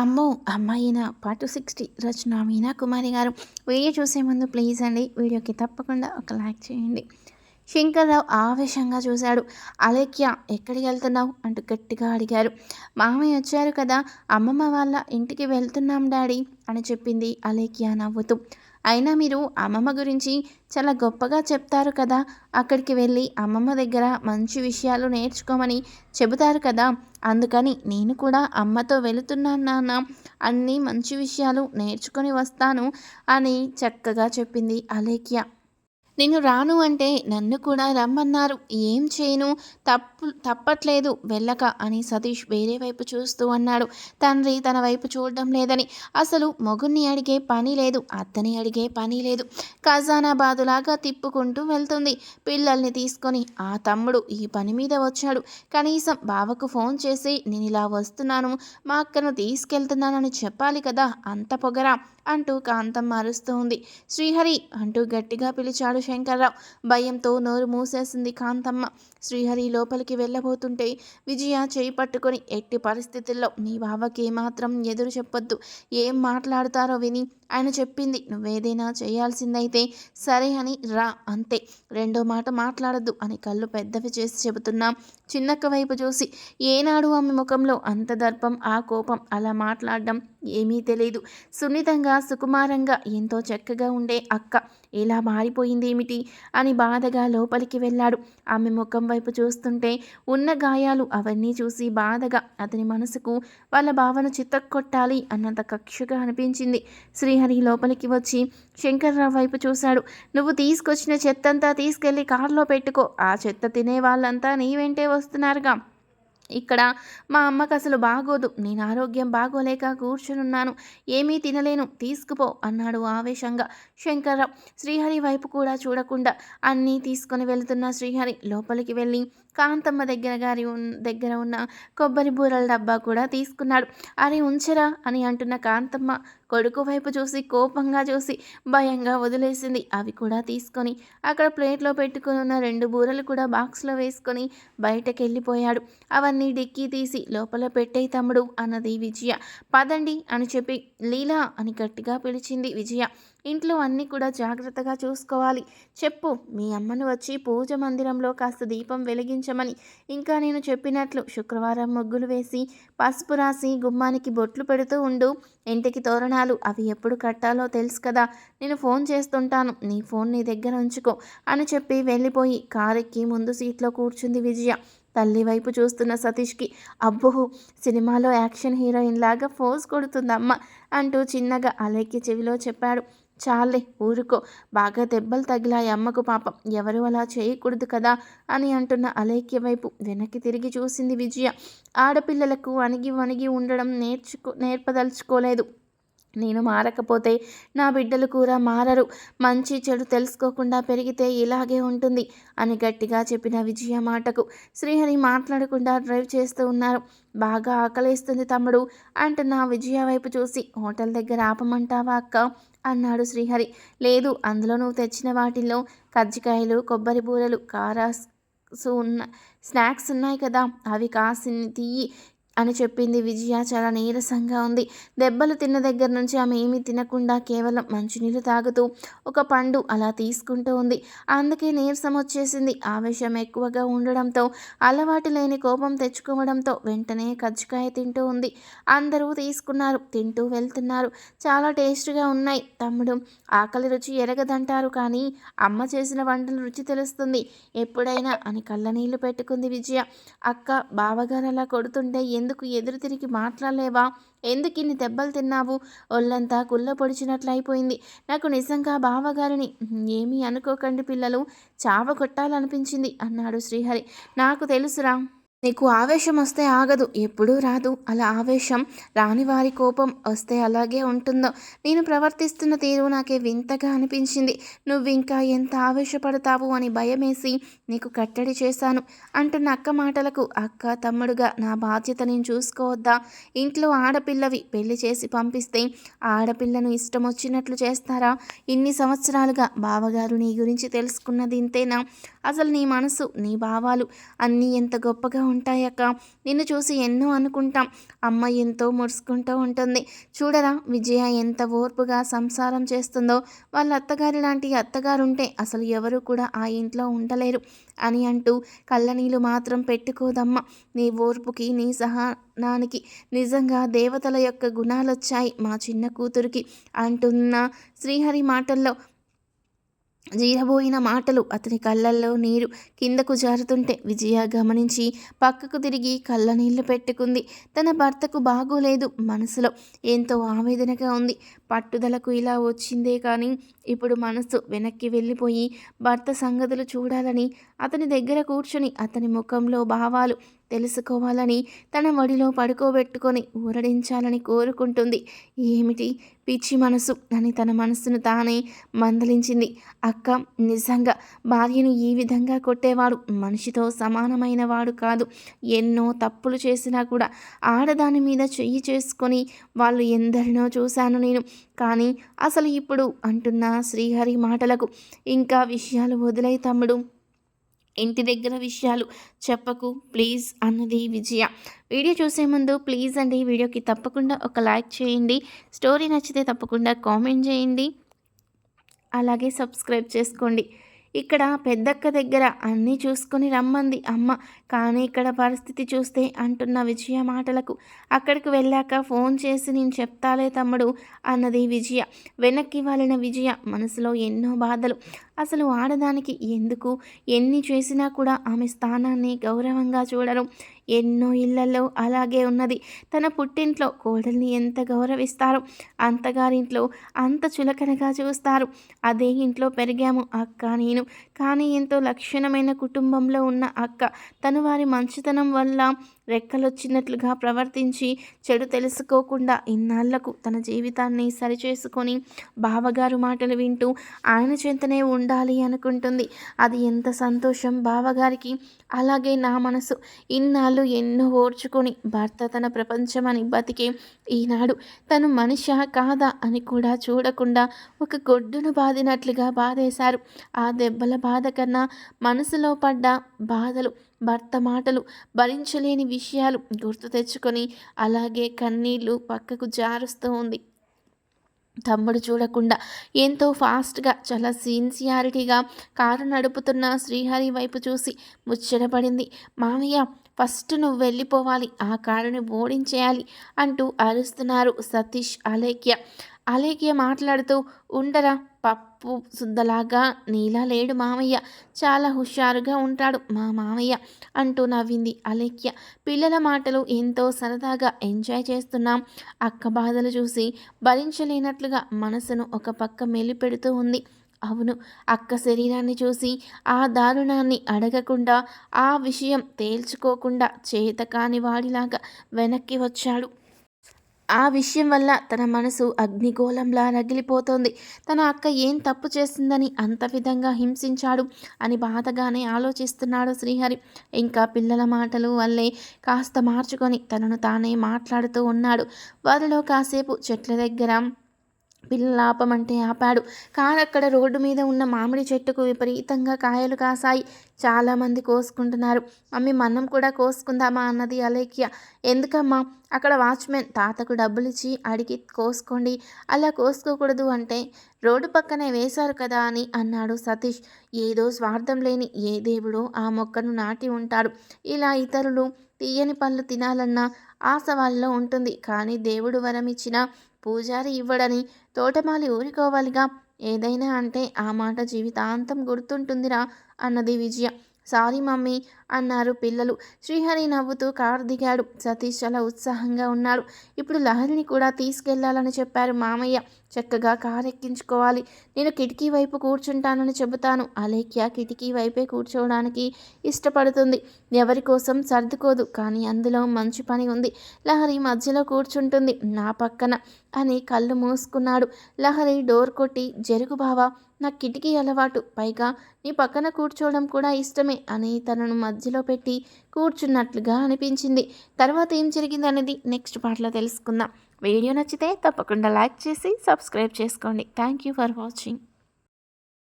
అమ్మో అమ్మాయిన పాటు sixty Rachana Meena Kumari garu. Video చూసే ముందు ప్లీజ్ అండి వీడియోకి తప్పకుండా ఒక లైక్ చేయండి. శంకర్రావు ఆవేశంగా చూశాడు. అలేఖ్య ఎక్కడికి వెళ్తున్నావు? అంటూ గట్టిగా అడిగారు. మామయ్య వచ్చారు కదా అమ్మమ్మ వాళ్ళ ఇంటికి వెళ్తున్నాం డాడీ అని చెప్పింది అలేఖ్య నవ్వుతూ. అయినా మీరు అమ్మమ్మ గురించి చాలా గొప్పగా చెప్తారు కదా అక్కడికి వెళ్ళి అమ్మమ్మ దగ్గర మంచి విషయాలు నేర్చుకోమని చెబుతారు కదా అందుకని నేను కూడా అమ్మతో వెళుతున్నాను నాన్న అన్ని మంచి విషయాలు నేర్చుకొని వస్తాను అని చక్కగా చెప్పింది అలేఖ్య. నేను రాను అంటే నన్ను కూడా రమ్మన్నారు. ఏం చేయను? తప్పు తప్పట్లేదు. వెళ్ళక అని సతీష్ వేరే వైపు చూస్తూ అన్నాడు. తండ్రి తన వైపు చూడడం లేదని. అసలు మొగుణ్ణి అడిగే పని లేదు. అత్తని అడిగే పని లేదు. ఖజానా బాదులాగా తిప్పుకుంటూ వెళ్తుంది. పిల్లల్ని తీసుకొని ఆ తమ్ముడు ఈ పని మీద వచ్చాడు. కనీసం బావకు ఫోన్ చేసి నేను ఇలా వస్తున్నాను. మా అక్కను తీసుకెళ్తున్నానని చెప్పాలి కదా. అంత పొగరా అంటూ కాంతం మారుస్తూ ఉంది. శ్రీహరి అంటూ గట్టిగా పిలిచాడు శంకర్రావు. భయంతో నోరు మూసేసింది కాంతమ్మ. శ్రీహరి లోపలికి వెళ్ళబోతుంటే విజయ చేయి పట్టుకొని ఎట్టి పరిస్థితుల్లో నీ బావకి ఏమాత్రం ఎదురు చెప్పొద్దు. ఏం మాట్లాడతారో విని ఆయన చెప్పింది. నువ్వేదైనా చేయాల్సిందైతే సరే అని రా అంతే. రెండో మాట మాట్లాడద్దు అని కళ్ళు పెద్దవి చేసి చెబుతున్నాం చిన్నక్క వైపు చూసి. ఏనాడు ఆమె ముఖంలో అంత దర్పం ఆ కోపం అలా మాట్లాడడం ఏమీ తెలియదు సున్నితంగా సుకుమారంగా ఎంతో చక్కగా ఉండే అక్క. ఇలా మారిపోయింది ఏమిటి అని బాధగా లోపలికి వెళ్ళాడు. ఆమె ముఖం వైపు చూస్తుంటే ఉన్న గాయాలు అవన్నీ చూసి బాధగా అతని మనసుకు వాళ్ళ భావన చిత్తక్కొట్టాలి అన్నంత కక్షగా అనిపించింది. శ్రీహరి లోపలికి వచ్చి శంకర్రావు వైపు చూశాడు. నువ్వు తీసుకొచ్చిన చెత్తంతా తీసుకెళ్ళి కారులో పెట్టుకో. ఆ చెత్త తినే వాళ్ళంతా నీ వెంటే వస్తున్నారుగా. ఇక్కడ మా అమ్మకు అసలు బాగోదు. నేను ఆరోగ్యం బాగోలేక కూర్చునున్నాను. ఏమీ తినలేను. తీసుకుపో అన్నాడు ఆవేశంగా శంకర్రావు. శ్రీహరి వైపు కూడా చూడకుండా అన్నీ తీసుకొని వెళుతున్న శ్రీహరి లోపలికి వెళ్ళి కాంతమ్మ దగ్గర గారి దగ్గర ఉన్న కొబ్బరి బూరల డబ్బా కూడా తీసుకున్నాడు. అరే ఉంచరా అని అంటున్న కాంతమ్మ కొడుకు వైపు చూసి కోపంగా చూసి భయంగా వదిలేసింది. అవి కూడా తీసుకొని అక్కడ ప్లేట్లో పెట్టుకుని ఉన్న రెండు బూరలు కూడా బాక్స్లో వేసుకొని బయటకు వెళ్ళిపోయాడు అవన్నీ డిక్కీ తీసి లోపల పెట్టే తమ్ముడు అన్నది విజయ. పదండి అని చెప్పి లీలా అని గట్టిగా పిలిచింది విజయ. ఇంట్లో అన్నీ కూడా జాగ్రత్తగా చూసుకోవాలి. చెప్పు మీ అమ్మను వచ్చి పూజ మందిరంలో కాస్త దీపం వెలిగించమని. ఇంకా నేను చెప్పినట్లు శుక్రవారం ముగ్గులు వేసి పసుపు రాసి గుమ్మానికి బొట్లు పెడుతూ ఉండు. ఇంటికి తోరణాలు అవి ఎప్పుడు కట్టాలో తెలుసు కదా. నేను ఫోన్ చేస్తుంటాను. నీ ఫోన్ నీ దగ్గర ఉంచుకో అని చెప్పి వెళ్ళిపోయి కారెక్కి ముందు సీట్లో కూర్చుంది విజయ. తల్లి వైపు చూస్తున్న సతీష్కి అబ్బో సినిమాలో యాక్షన్ హీరోయిన్ లాగా ఫోజ్ కొడుతుందమ్మ అంటూ చిన్నగా అలెక్కి చెవిలో చెప్పాడు. చాలే ఊరుకో. బాగా దెబ్బలు తగిలాయి అమ్మకు పాపం. ఎవరు అలా చేయకూడదు కదా? అని అంటున్న అలేఖ్య వైపు వెనక్కి తిరిగి చూసింది విజయ. ఆడపిల్లలకు అణిగి వణిగి ఉండడం నేర్చుకో నేర్పదలుచుకోలేదు. నేను మారకపోతే నా బిడ్డలు కూడా మారరు. మంచి చెడు తెలుసుకోకుండా పెరిగితే ఇలాగే ఉంటుంది అని గట్టిగా చెప్పిన విజయ మాటకు. శ్రీహరి మాట్లాడకుండా డ్రైవ్ చేస్తూ ఉన్నారు. బాగా ఆకలేస్తుంది తమ్ముడు అంటున్న విజయ వైపు చూసి. హోటల్ దగ్గర ఆపమంటావా అక్క? అన్నాడు శ్రీహరి. లేదు అందులో నువ్వు తెచ్చిన వాటిల్లో కజ్జికాయలు కొబ్బరి బూరలు కారాస్ ఉన్న స్నాక్స్ ఉన్నాయి కదా అవి కాసి తీయి అని చెప్పింది విజయ. చాలా నీరసంగా ఉంది. దెబ్బలు తిన్న దగ్గర నుంచి ఆమె ఏమీ తినకుండా కేవలం మంచినీళ్ళు తాగుతూ ఒక పండు అలా తీసుకుంటూ ఉంది. అందుకే నీరసం వచ్చేసింది. ఆవేశం ఎక్కువగా ఉండడంతో అలవాటు లేని కోపం తెచ్చుకోవడంతో వెంటనే కజ్జికాయ తింటూ ఉంది. అందరూ తీసుకున్నారు. తింటూ వెళ్తున్నారు. చాలా టేస్ట్గా ఉన్నాయి. తమ్ముడు ఆకలి రుచి ఎరగదంటారు కానీ అమ్మ చేసిన వంటల రుచి తెలుస్తుంది. ఎప్పుడైనా అని కళ్ళనీళ్ళు పెట్టుకుంది విజయ. అక్క బావగారు అలా కొడుతుంటే ఎందుకు ఎదురు తిరిగి మాట్లాడలేవా? ఎందుకు ఇన్ని దెబ్బలు తిన్నావు? ఒళ్ళంతా కుళ్ళ పొడిచినట్లు అయిపోయింది నాకు నిజంగా బావగారిని ఏమీ అనుకోకండి పిల్లలు. చావ కొట్టాలనిపించింది అన్నాడు శ్రీహరి. నాకు తెలుసురా. నీకు ఆవేశం వస్తే ఆగదు ఎప్పుడూ రాదు. అలా ఆవేశం రాని వారి కోపం వస్తే అలాగే ఉంటుందో? నేను ప్రవర్తిస్తున్న తీరు నాకే వింతగా అనిపించింది. నువ్వు ఇంకా ఎంత ఆవేశపడతావు అని భయమేసి నీకు కట్టడి చేశాను. అంటున్న అక్క మాటలకు అక్క తమ్ముడుగా నా బాధ్యత నేను చూసుకోవద్దా? ఇంట్లో ఆడపిల్లవి పెళ్ళి చేసి పంపిస్తే ఆడపిల్లను ఇష్టం వచ్చినట్లు చేస్తారా? ఇన్ని సంవత్సరాలుగా బావగారు నీ గురించి తెలుసుకున్నది ఇంతేనా? అసలు నీ మనసు నీ భావాలు అన్నీ ఎంత గొప్పగా ఉంటాయక్క. నిన్ను చూసి ఎన్నో అనుకుంటాం. అమ్మ ఎంతో ముడుచుకుంటూ ఉంటుంది. చూడరా విజయ ఎంత ఓర్పుగా సంసారం చేస్తుందో. వాళ్ళ అత్తగారి లాంటి అత్తగారు ఉంటే అసలు ఎవరు కూడా ఆ ఇంట్లో ఉండలేరు అని అంటూ కళ్ళనీళ్ళు మాత్రం పెట్టుకోదమ్మ. నీ ఓర్పుకి నీ సహనానికి నిజంగా దేవతల యొక్క గుణాలు వచ్చాయి మా చిన్న కూతురికి అంటున్న శ్రీహరి మాటల్లో. జీరబోయిన మాటలు అతని కళ్ళల్లో నీరు కిందకు జారుతుంటే విజయ గమనించి పక్కకు తిరిగి కళ్ళ నీళ్ళు పెట్టుకుంది. తన భర్తకు బాగోలేదు మనసులో ఎంతో ఆవేదనగా ఉంది. పట్టుదలకు ఇలా వచ్చిందే కానీ ఇప్పుడు మనసు వెనక్కి వెళ్ళిపోయి భర్త సంగతులు చూడాలని అతని దగ్గర కూర్చొని అతని ముఖంలో భావాలు తెలుసుకోవాలని తన వడిలో పడుకోబెట్టుకొని ఊరడించాలని కోరుకుంటుంది. ఏమిటి? పిచ్చి మనసు అని తన మనసును తానే మందలించింది. అక్క నిజంగా భార్యను ఈ విధంగా కొట్టేవాడు మనిషితో సమానమైన వాడు కాదు. ఎన్నో తప్పులు చేసినా కూడా ఆడదాని మీద చెయ్యి చేసుకొని వాళ్ళు ఎందరినో చూశాను నేను. కానీ అసలు ఇప్పుడు అంటున్న శ్రీహరి మాటలకు ఇంకా విషయాలు వదిలే తమ్ముడు. ఇంటి దగ్గర విషయాలు చెప్పకు. ప్లీజ్ అన్నది విజయ. వీడియో చూసే ముందు ప్లీజ్ అండి వీడియోకి తప్పకుండా ఒక లైక్ చేయండి. స్టోరీ నచ్చితే తప్పకుండా కామెంట్ చేయండి. అలాగే సబ్స్క్రైబ్ చేసుకోండి. ఇక్కడ పెద్దక్క దగ్గర అన్నీ చూసుకొని రమ్మంది. అమ్మ కానీ ఇక్కడ పరిస్థితి చూస్తే అంటున్న విజయ మాటలకు అక్కడికి వెళ్ళాక ఫోన్ చేసి నేను చెప్తాలే తమ్ముడు అన్నది విజయ. వెనక్కి వాళ్ళిన విజయ మనసులో ఎన్నో బాధలు. అసలు ఆడదానికి ఎందుకు ఎన్ని చేసినా కూడా ఆమె స్థానాన్ని గౌరవంగా చూడరు. ఎన్నో ఇళ్ళలో అలాగే ఉన్నది. తన పుట్టింట్లో కోడల్ని ఎంత గౌరవిస్తారో? అంతగారింట్లో అంత చులకనగా చూస్తారు. అదే ఇంట్లో పెరిగాము అక్క నేను. కానీ ఎంతో లక్షణమైన కుటుంబంలో ఉన్న అక్క. తను వారి మంచితనం వల్ల రెక్కలొచ్చినట్లుగా ప్రవర్తించి చెడు తెలుసుకోకుండా ఇన్నాళ్ళకు తన జీవితాన్ని సరిచేసుకొని బావగారు మాటలు వింటూ ఆయన చెంతనే ఉండాలి అనుకుంటుంది. అది ఎంత సంతోషం బావగారికి. అలాగే నా మనసు ఇన్నాళ్ళు ఎన్నో ఓర్చుకొని భర్త తన ప్రపంచమని బతికే ఈనాడు తను మనిష కాదా అని కూడా చూడకుండా ఒక గొడ్డును బాదినట్లుగా బాధేశారు. ఆ దెబ్బల బాధ కన్నా మనసులో పడ్డ బాధలు భర్త మాటలు భరించలేని విషయాలు గుర్తు తెచ్చుకొని అలాగే కన్నీళ్ళు పక్కకు జారుస్తూ ఉంది. తమ్ముడు చూడకుండా ఎంతో ఫాస్ట్గా చాలా సిన్సియారిటీగా కారు నడుపుతున్న శ్రీహరి వైపు చూసి ముచ్చటపడింది మామయ్య ఫస్ట్ నువ్వు వెళ్ళిపోవాలి ఆ కారుని ఓడించేయాలి అంటూ అరుస్తున్నారు సతీష్ అలేఖ్య. అలేఖ్య మాట్లాడుతూ ఉండరా పప్పు శుద్ధలాగా నీలా లేడు మామయ్య. చాలా హుషారుగా ఉంటాడు మా మామయ్య అంటూ నవ్వింది అలేఖ్య. పిల్లల మాటలు ఎంతో సరదాగా ఎంజాయ్ చేస్తున్నాం. అక్క బాధలు చూసి భరించలేనట్లుగా మనసును ఒక పక్క మెలిపెడుతూ ఉంది. అవును అక్క శరీరాన్ని చూసి ఆ దారుణాన్ని అడగకుండా ఆ విషయం తేల్చుకోకుండా చేత కాని వాడిలాగా వెనక్కి వచ్చాడు. ఆ విషయం వల్ల తన మనసు అగ్నిగోళంలా రగిలిపోతోంది తన అక్క ఏం తప్పు చేసిందని అంత విధంగా హింసించాడు అని బాధగానే ఆలోచిస్తున్నాడు శ్రీహరి. ఇంకా పిల్లల మాటలు వల్లే కాస్త మార్చుకొని తనను తానే మాట్లాడుతూ ఉన్నాడు. వారిలో కాసేపు చెట్ల దగ్గర పిల్లలు ఆపమంటే ఆపాడు. కారు అక్కడ రోడ్డు మీద ఉన్న మామిడి చెట్టుకు విపరీతంగా కాయలు కాసాయి. చాలామంది కోసుకుంటున్నారు. మమ్మీ మనం కూడా కోసుకుందామా? అన్నది అలేఖ్య. ఎందుకమ్మా? అక్కడ వాచ్మెన్ తాతకు డబ్బులు ఇచ్చి అడిగి కోసుకోండి. అలా కోసుకోకూడదు అంటే రోడ్డు పక్కనే వేశారు కదా అని అన్నాడు సతీష్. ఏదో స్వార్థం లేని ఏ దేవుడో ఆ మొక్కను నాటి ఉంటాడు. ఇలా ఇతరులు తీయని పళ్ళు తినాలన్న ఆశ వాళ్ళలో ఉంటుంది. కానీ దేవుడు వరం ఇచ్చిన పూజారి ఇవ్వడని తోటమాలి ఊరుకోవాలిగా. ఏదైనా అంటే ఆ మాట జీవితాంతం గుర్తుంటుందిరా అన్నది విజయ. సారీ మమ్మీ అన్నారు పిల్లలు. శ్రీహరి నవ్వుతూ కారు దిగాడు. సతీష్ చాలా ఉత్సాహంగా ఉన్నాడు. ఇప్పుడు లహరిని కూడా తీసుకెళ్ళాలని చెప్పారు మామయ్య. చక్కగా కారు ఎక్కించుకోవాలి నేను కిటికీ వైపు కూర్చుంటానని చెబుతాను. అలేఖ్య కిటికీ వైపే కూర్చోవడానికి ఇష్టపడుతుంది. ఎవరి కోసం సర్దుకోదు కానీ అందులో మంచి పని ఉంది. లహరి మధ్యలో కూర్చుంటుంది. నా పక్కన అని కళ్ళు మూసుకున్నాడు. లహరి డోర్ కొట్టి జరుగు బావా నా కిటికీ అలవాటు. పైగా నీ పక్కన కూర్చోవడం కూడా ఇష్టమే అని తనను మధ్యలో పెట్టి కూర్చున్నట్లుగా అనిపించింది. తర్వాత ఏం జరిగింది అనేది నెక్స్ట్ పాటలో తెలుసుకుందాం. వీడియో నచ్చితే తప్పకుండా లైక్ చేసి సబ్స్క్రైబ్ చేసుకోండి. Thank you for watching.